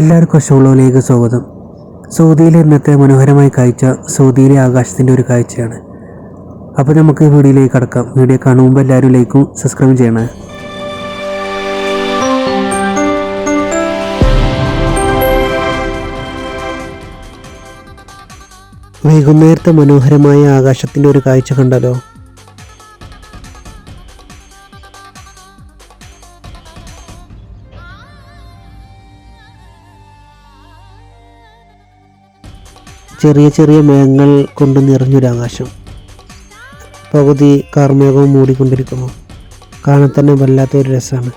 എല്ലാവർക്കും ഷോളോയിലേക്ക് സ്വാഗതം. സൗദിയിലെ ഇന്നത്തെ മനോഹരമായ കാഴ്ച സൗദിയിലെ ആകാശത്തിന്റെ ഒരു കാഴ്ചയാണ്. അപ്പോൾ നമുക്ക് വീഡിയോയിലേക്ക് കടക്കാം. വീഡിയോ കാണുമ്പോൾ എല്ലാവരും ലൈക്കും സബ്സ്ക്രൈബും ചെയ്യണേ. വൈകുന്നേരത്തെ മനോഹരമായ ആകാശത്തിന്റെ ഒരു കാഴ്ച കണ്ടല്ലോ? ചെറിയ ചെറിയ മേഘങ്ങൾ കൊണ്ട് നിറഞ്ഞൊരു ആകാശം. പകുതി കാർമേഘവും മൂടിക്കൊണ്ടിരിക്കുന്നു. കാണാൻ തന്നെ വല്ലാത്തൊരു രസമാണ്.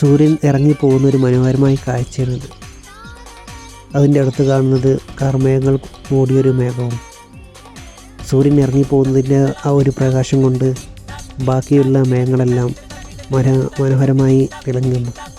സൂര്യൻ ഇറങ്ങി പോകുന്ന ഒരു മനോഹരമായ കാഴ്ചയാണിത് അതിന്റെ അടുത്ത് കാണുന്നത് കാർമേഘങ്ങൾ മൂടിയൊരു മേഘവും സൂര്യൻ ഇറങ്ങി പോകുന്നതിന്റെ ആ ഒരു പ്രകാശം കൊണ്ട് ബാക്കിയുള്ള മേഘങ്ങളെല്ലാം മന മനോഹരമായി തിളങ്ങുന്നു.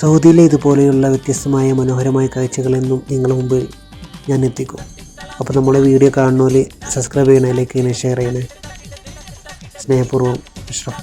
സൗദിയിലെ ഇതുപോലെയുള്ള വ്യത്യസ്തമായ മനോഹരമായ കാഴ്ചകളെന്നും നിങ്ങളുടെ മുമ്പിൽ ഞാൻ എത്തിക്കും. അപ്പോൾ നമ്മുടെ വീഡിയോ കാണുന്നവർ സബ്സ്ക്രൈബ് ചെയ്യണേ ലൈക്ക് ചെയ്യണേ ഷെയർ ചെയ്യണേ. സ്നേഹപൂർവം അഷ്റഫ്